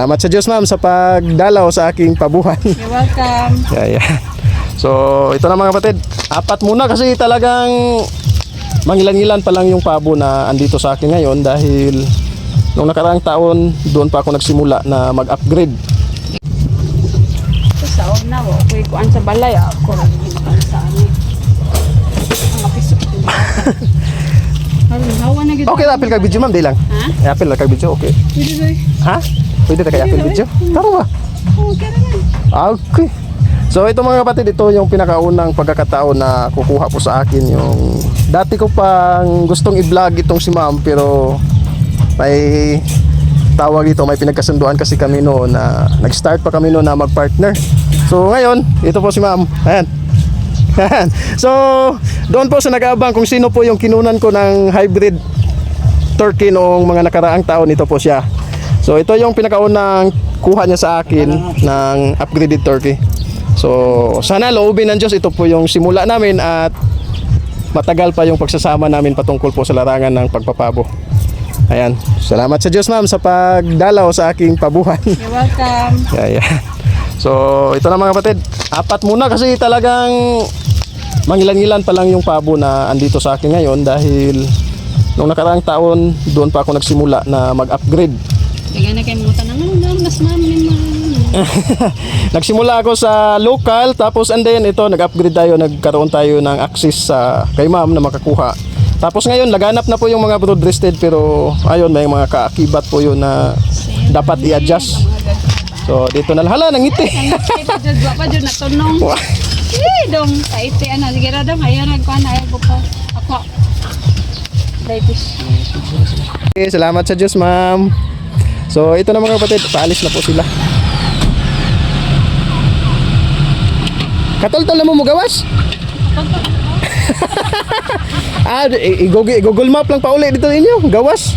Salamat sa Diyos ma'am sa pagdalaw sa aking pabuhan. You're welcome. yeah, yeah. So, ito na mga kapatid. Apat muna kasi talagang mangilan-ngilan pa lang yung pabo na andito sa akin ngayon dahil nung nakaraang taon doon pa ako nagsimula na mag-upgrade. Ito sa una, wa ako'y kuan sa balay. Ako rin sa ani. Ang apiso. Haron, hawa na gid. Okay, apil kag video ma'am, di lang. Ha? Apil lang kag video, okay. Pwede ba? Ha? Pwede na kay apil video? Taro ba? Kaya naman. Okay. So ito mga kapatid, ito yung pinakaunang pagkakataon na kukuha po sa akin yung dati ko pang gustong i-vlog itong si ma'am pero may tawag ito, may pinagkasunduan kasi kami noon na nag-start pa kami noon na mag-partner. So ngayon, ito po si ma'am. Ayan. Ayan. so doon po sa nag-aabang kung sino po yung kinunan ko ng hybrid turkey noong mga nakaraang taon, ito po siya. So ito yung pinakaunang kuha niya sa akin ng upgraded turkey. So sana loobin ng Diyos ito po yung simula namin at matagal pa yung pagsasama namin patungkol po sa larangan ng pagpapabo. Ayan. Salamat sa Diyos ma'am sa pagdalaw sa aking pabuhan. You're welcome. yeah, yeah. So ito na mga kapatid. Apat muna kasi talagang mangilan-ngilan pa lang yung pabo na andito sa akin ngayon dahil nung nakaraang taon doon pa ako nagsimula na mag-upgrade Lagyan na kayo mga tanang, ano daw, mas namin mga Nagsimula ako sa local tapos and then ito nag-upgrade tayo, nagkaroon tayo ng access sa kay ma'am na makakuha. Tapos ngayon laganap na po yung mga broad breasted pero ayun may mga kaakibat po yun na dapat i-adjust. So dito na hala nangiti. Ay, pa dyan, natunong. Eh, dong, kaiti, ano, sige na dong, ayaw nagkuhan, ayaw ko pa. Ako. Babies. Okay, salamat sa Diyos ma'am. So ito na mga kapatid, paalis na po sila. Katol-tol na mo mo gawas? ah, i-google, map lang pa uli dito ninyo. Gawas.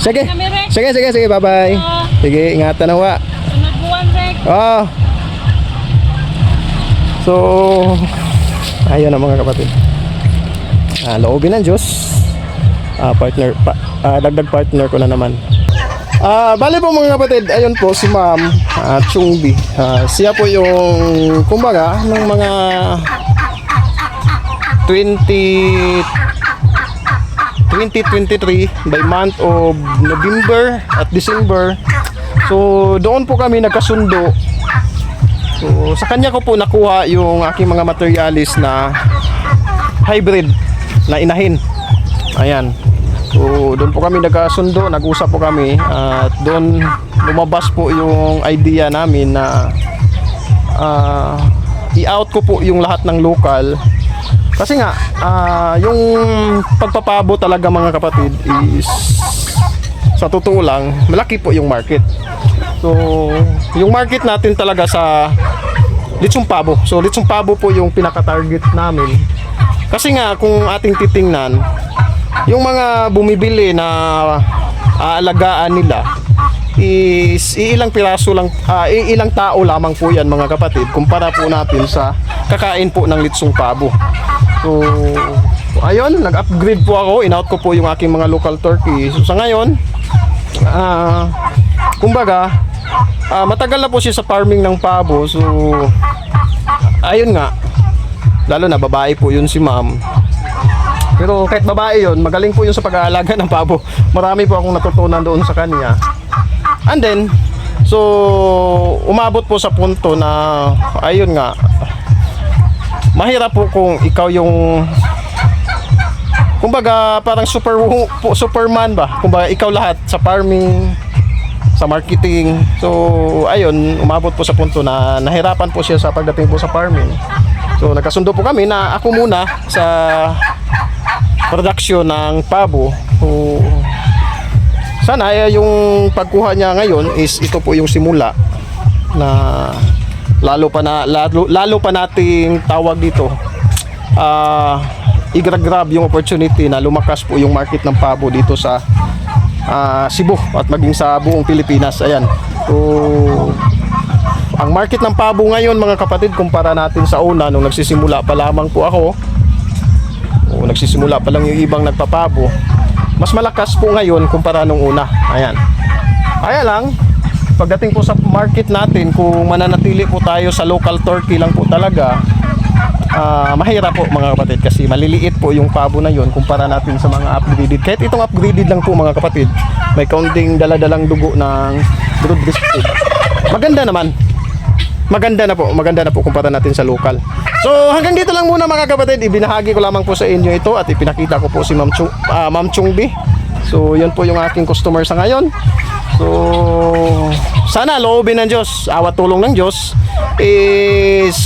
Sige. Sige, sige, sige. Bye-bye. Sige, ingatan na wa. Ah. So, ayun na mga kapatid. Ah, loobin ng Diyos. Ah, partner, pa, ah, dagdag partner ko na naman. Ah, bali po mga kapatid, ayun po si Ma'am ah, Chungbi. Ah, siya po yung kumbaga ng mga 20 2023 by month of November at December. So doon po kami nagkasundo. So sa kanya ko po nakuha yung aking mga materialis na hybrid na inahin. Ayan. So doon po kami nagkasundo, nag-usap po kami at doon lumabas po yung idea namin na ah, i-out ko po yung lahat ng local kasi nga, ah, yung pagpapabo talaga mga kapatid is sa totoo lang, malaki po yung market. So, yung market natin talaga sa litsong pabo. So, litsong pabo po yung pinaka-target namin. Kasi nga, kung ating titingnan, yung mga bumibili na aalagaan nila is iilang piraso lang, ah, iilang tao lamang po yan mga kapatid kumpara po natin sa kakain po ng litsong pabo. So, ayun, nag-upgrade po ako. In-out ko po yung aking mga local turkey. So, sa ngayon, ah, kumbaga, ah, matagal na po siya sa farming ng pabo. So, ayun nga, lalo na babae po yun si ma'am. Pero kahit babae yun, magaling po yun sa pag-aalaga ng pabo. Marami po akong natutunan doon sa kanya. And then, so, umabot po sa punto na, ayun nga, mahirap po kung ikaw yung kumbaga parang super superman ba kumbaga ikaw lahat sa farming sa marketing so ayun umabot po sa punto na nahirapan po siya sa pagdating po sa farming so nagkasundo po kami na ako muna sa production ng pabo so sana ay yung pagkuha niya ngayon is ito po yung simula na lalo pa na lalo, lalo pa nating tawag dito. Ah i-grab yung opportunity na lumakas po yung market ng pabo dito sa ah, Cebu at maging sa buong Pilipinas. Ayan. So ang market ng pabo ngayon mga kapatid kumpara natin sa una nung nagsisimula pa lamang po ako o nagsisimula pa lang yung ibang nagpapabo mas malakas po ngayon kumpara nung una. Ayan. Kaya lang, pagdating po sa market natin, kung mananatili po tayo sa local turkey lang po talaga, ah mahirap po mga kapatid kasi maliliit po yung pabo na yon kumpara natin sa mga upgraded. Kahit itong upgraded lang po mga kapatid, may kaunting daladalang dugo ng brood. Maganda naman. Maganda na po, maganda na po kumpara natin sa local. So hanggang dito lang muna mga kapatid, ibinahagi ko lamang po sa inyo ito at ipinakita ko po si Ma'am Chung, ah, Ma'am Chung B. So yun po yung aking customer sa ngayon. So sana loobin ng Diyos, awat tulong ng Diyos is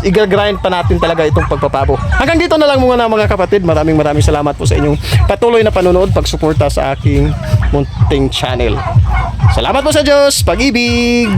i-grind pa natin talaga itong pagpapabo. Hanggang dito na lang muna mga kapatid. Maraming maraming salamat po sa inyong patuloy na panonood, pagsuporta sa aking munting channel. Salamat po sa Diyos, pag-ibig!